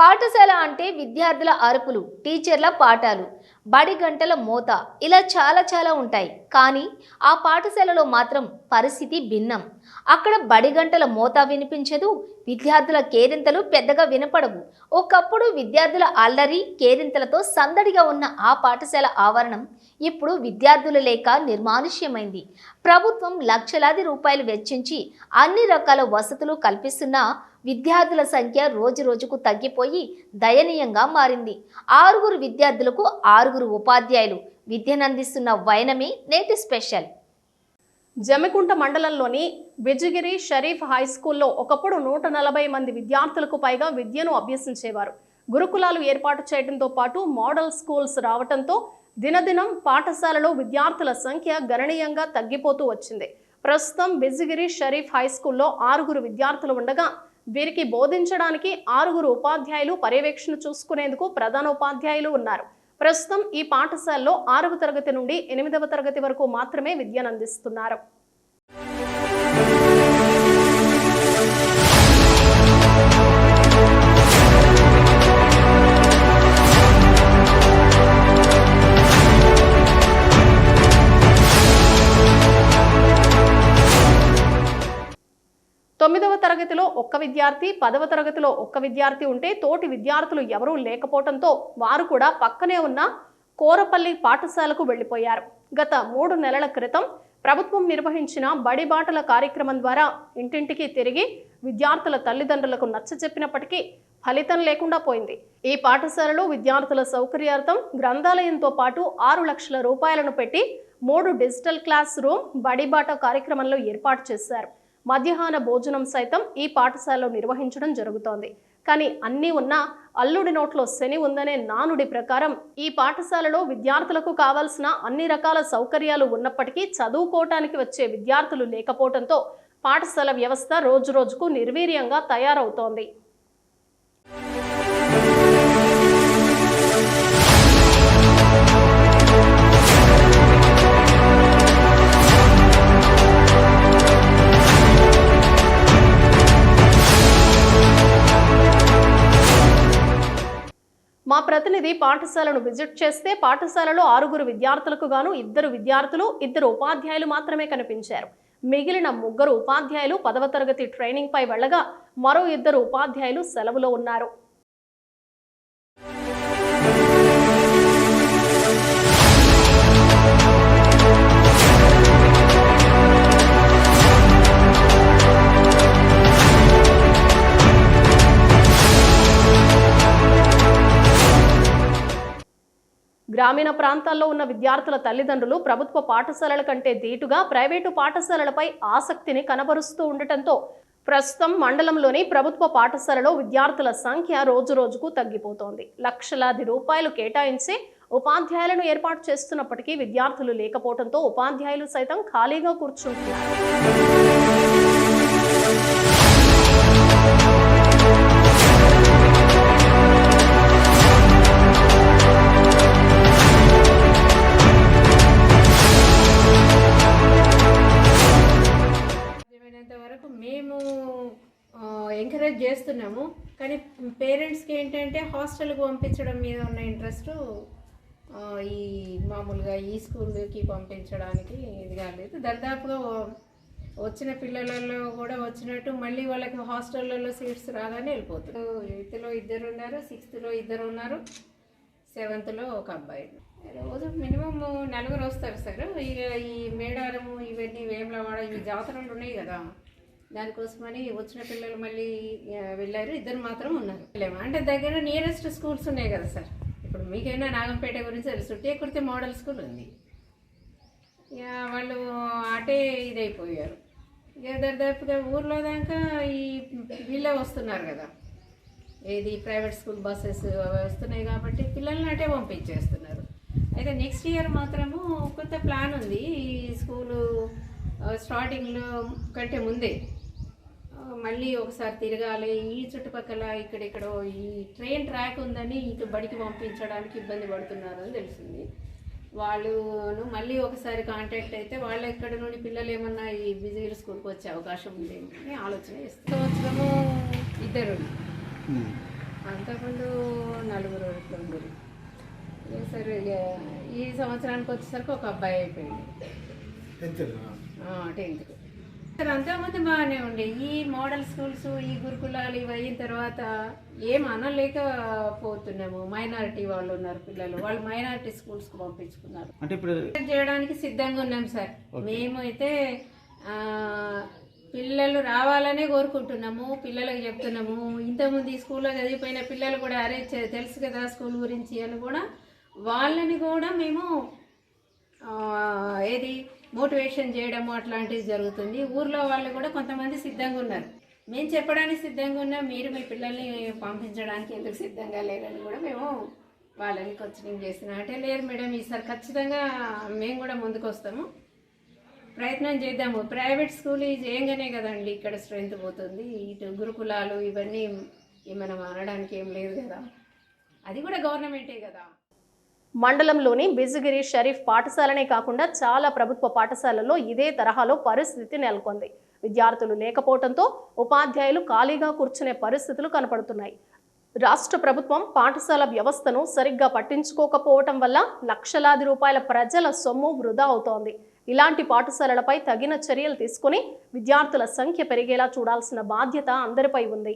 పాఠశాల అంటే విద్యార్థుల అరుపులు టీచర్ల పాఠాలు బడి గంటల మోత ఇలా చాలా చాలా ఉంటాయి. కానీ ఆ పాఠశాలలో మాత్రం పరిస్థితి భిన్నం. అక్కడ బడి గంటల మోత వినిపించదు విద్యార్థుల కేరింతలు పెద్దగా వినపడవు. ఒకప్పుడు విద్యార్థుల అల్లరి కేరింతలతో సందడిగా ఉన్న ఆ పాఠశాల ఆవరణం ఇప్పుడు విద్యార్థులు లేక నిర్మానుష్యమైంది. ప్రభుత్వం లక్షలాది రూపాయలు వెచ్చించి అన్ని రకాల వసతులు కల్పిస్తున్నా విద్యార్థుల సంఖ్య రోజు రోజుకు తగ్గిపోయి దయనీయంగా మారింది. ఆరుగురు విద్యార్థులకు ఆరుగురు ఉపాధ్యాయులు. విద్యనందిస్తున్న వైనమే నేటి స్పెషల్. జమికుంట మండలంలోని బిజుగిరి షరీఫ్ హై స్కూల్లో ఒకప్పుడు నూట నలభై మంది విద్యార్థులకు పైగా విద్యను అభ్యసించేవారు. గురుకులాలు ఏర్పాటు చేయడంతో పాటు మోడల్ స్కూల్స్ రావడంతో దినదినం పాఠశాలలో విద్యార్థుల సంఖ్య గణనీయంగా తగ్గిపోతూ వచ్చింది. ప్రస్తుతం బిజిగిరి షరీఫ్ హై స్కూల్లో ఆరుగురు విద్యార్థులు ఉండగా వీరికి బోధించడానికి ఆరుగురు ఉపాధ్యాయులు పర్యవేక్షణ చూసుకునేందుకు ప్రధాన ఉపాధ్యాయులు ఉన్నారు. ప్రస్తుతం ఈ పాఠశాలలో ఆరవ తరగతి నుండి ఎనిమిదవ తరగతి వరకు మాత్రమే విద్యను ఒక్క విద్యార్థి పదవ తరగతిలో ఒక్క విద్యార్థి ఉంటే తోటి విద్యార్థులు ఎవరూ లేకపోవడంతో వారు కూడా పక్కనే ఉన్న కోరపల్లి పాఠశాలకు వెళ్ళిపోయారు గత మూడు నెలల క్రితం ప్రభుత్వం నిర్వహించిన బడిబాటల కార్యక్రమం ద్వారా ఇంటింటికి తిరిగి విద్యార్థుల తల్లిదండ్రులకు నచ్చచెప్పినప్పటికీ ఫలితం లేకుండా పోయింది. ఈ పాఠశాలలో విద్యార్థుల సౌకర్యార్థం గ్రంథాలయంతో పాటు ఆరు లక్షల రూపాయలను పెట్టి మూడు డిజిటల్ క్లాస్ రూమ్ బడిబాట కార్యక్రమంలో ఏర్పాటు చేశారు. మధ్యాహ్న భోజనం సైతం ఈ పాఠశాలలో నిర్వహించడం జరుగుతోంది. కానీ అన్నీ ఉన్నా అల్లుడి నోట్లో శని ఉందనే నానుడి ప్రకారం ఈ పాఠశాలలో విద్యార్థులకు కావాల్సిన అన్ని రకాల సౌకర్యాలు ఉన్నప్పటికీ చదువుకోవటానికి వచ్చే విద్యార్థులు లేకపోవడంతో పాఠశాల వ్యవస్థ రోజురోజుకు నిర్వీర్యంగా తయారవుతోంది. ప్రతినిధి పాఠశాలను విజిట్ చేస్తే పాఠశాలలో ఆరుగురు విద్యార్థులకు గాను ఇద్దరు విద్యార్థులు ఇద్దరు ఉపాధ్యాయులు మాత్రమే కనిపించారు. మిగిలిన ముగ్గురు ఉపాధ్యాయులు పదవ తరగతి ట్రైనింగ్ పై వెళ్ళగా మరో ఇద్దరు ఉపాధ్యాయులు సెలవులో ఉన్నారు. గ్రామీణ ప్రాంతాల్లో ఉన్న విద్యార్థుల తల్లిదండ్రులు ప్రభుత్వ పాఠశాలల కంటే ధీటుగా ప్రైవేటు పాఠశాలలపై ఆసక్తిని కనబరుస్తూ ఉండటంతో ప్రస్తుతం మండలంలోని ప్రభుత్వ పాఠశాలలో విద్యార్థుల సంఖ్య రోజురోజుకు తగ్గిపోతోంది. లక్షలాది రూపాయలు కేటాయించి ఉపాధ్యాయులను ఏర్పాటు చేస్తున్నప్పటికీ విద్యార్థులు లేకపోవడంతో ఉపాధ్యాయులు సైతం ఖాళీగా కూర్చుంటున్నారు. ఎంకరేజ్ చేస్తున్నాము. కానీ పేరెంట్స్కి ఏంటంటే హాస్టల్కి పంపించడం మీద ఉన్న ఇంట్రెస్ట్ ఈ మామూలుగా ఈ స్కూల్కి పంపించడానికి ఇది కాలేదు. దర్దాపుగా వచ్చిన పిల్లలలో కూడా వచ్చినట్టు మళ్ళీ వాళ్ళకి హాస్టళ్ళలో సీట్స్ రాగానే వెళ్ళిపోతారు ఎయిత్లో ఇద్దరు ఉన్నారు సిక్స్త్లో ఇద్దరు ఉన్నారు సెవెంత్లో ఒక అబ్బాయి రోజు మినిమం నలుగురు వస్తారు సార్. ఇక ఈ మేడారము ఇవన్నీ వేములవాడ ఇవి జాతరలు ఉన్నాయి కదా. దానికోసమని వచ్చిన పిల్లలు మళ్ళీ వెళ్ళారు. ఇద్దరు మాత్రం ఉన్నారు. అంటే దగ్గర నియరెస్ట్ స్కూల్స్ ఉన్నాయి కదా సార్. ఇప్పుడు మీకైనా నాగంపేట గురించి తెలుసు. కుర్తి మోడల్ స్కూల్ ఉంది. ఇక వాళ్ళు అటే ఇదైపోయారు. ఇక దరిదాపుగా ఊర్లో దాకా ఈ వీళ్ళే వస్తున్నారు కదా. ఏది ప్రైవేట్ స్కూల్ బస్సెస్ వస్తున్నాయి కాబట్టి పిల్లల్ని అటే పంపించేస్తున్నారు. అయితే నెక్స్ట్ ఇయర్ మాత్రము కొత్త ప్లాన్ ఉంది. ఈ స్కూలు స్టార్టింగ్లో కంటే ముందే. మళ్ళీ ఒకసారి తిరగాలి. ఈ చుట్టుపక్కల ఇక్కడెక్కడో ఈ ట్రైన్ ట్రాక్ ఉందని ఇటు బడికి పంపించడానికి ఇబ్బంది పడుతున్నారు అని తెలిసింది. వాళ్ళును మళ్ళీ ఒకసారి కాంటాక్ట్ అయితే వాళ్ళు ఎక్కడ నుండి పిల్లలు ఏమన్నా ఈ బిజీ స్కూల్కి వచ్చే అవకాశం ఉందేమో అని ఆలోచన చేస్తారు సంవత్సరము ఇద్దరు. అంతకుముందు నలుగురు ఉండరు సరే ఇక ఈ సంవత్సరానికి వచ్చేసరికి ఒక అబ్బాయి అయిపోయింది. టెన్త్కి సరే అంతకుముందు బాగానే ఉండే. ఈ మోడల్ స్కూల్స్ ఈ గురుకులాలు ఇవి అయిన తర్వాత ఏం అనలేకపోతున్నాము మైనారిటీ వాళ్ళు ఉన్నారు పిల్లలు. వాళ్ళు మైనారిటీ స్కూల్స్కి పంపించుకున్నారు. అంటే ఇప్పుడు చేయడానికి సిద్ధంగా ఉన్నాం సార్. మేము అయితే పిల్లలు రావాలనే కోరుకుంటున్నాము. పిల్లలకు చెప్తున్నాము. ఇంతకుముందు ఈ స్కూల్లో చదివిపోయిన పిల్లలు కూడా అరే తెలుసు కదా స్కూల్ గురించి అని కూడా వాళ్ళని కూడా మేము ఏది మోటివేషన్ చేయడము అట్లాంటివి జరుగుతుంది. ఊర్లో వాళ్ళు కూడా కొంతమంది సిద్ధంగా ఉన్నారు. మేము చెప్పడానికి సిద్ధంగా ఉన్నా మీరు మీ పిల్లల్ని పంపించడానికి ఎందుకు సిద్ధంగా లేరని కూడా మేము వాళ్ళని కోచింగ్ చేస్తున్నాం. అంటే లేదు మేడం ఈసారి ఖచ్చితంగా మేము కూడా ముందుకు వస్తాము. ప్రయత్నం చేద్దాము. ప్రైవేట్ స్కూల్ చేయంగానే కదండి ఇక్కడ స్ట్రెంత్ పోతుంది. ఇటు గురుకులాలు ఇవన్నీ ఏమైనా మనం అనడానికి ఏం లేదు కదా. అది కూడా గవర్నమెంటే కదా. మండలంలోని బిజుగిరి షరీఫ్ పాఠశాలనే కాకుండా చాలా ప్రభుత్వ పాఠశాలల్లో ఇదే తరహాలో పరిస్థితి నెలకొంది. విద్యార్థులు లేకపోవడంతో ఉపాధ్యాయులు ఖాళీగా కూర్చునే పరిస్థితులు కనపడుతున్నాయి. రాష్ట్ర ప్రభుత్వం పాఠశాల వ్యవస్థను సరిగ్గా పట్టించుకోకపోవటం వల్ల లక్షలాది రూపాయల ప్రజల సొమ్ము వృధా అవుతోంది. ఇలాంటి పాఠశాలలపై తగిన చర్యలు తీసుకుని విద్యార్థుల సంఖ్య పెరిగేలా చూడాల్సిన బాధ్యత అందరిపై ఉంది.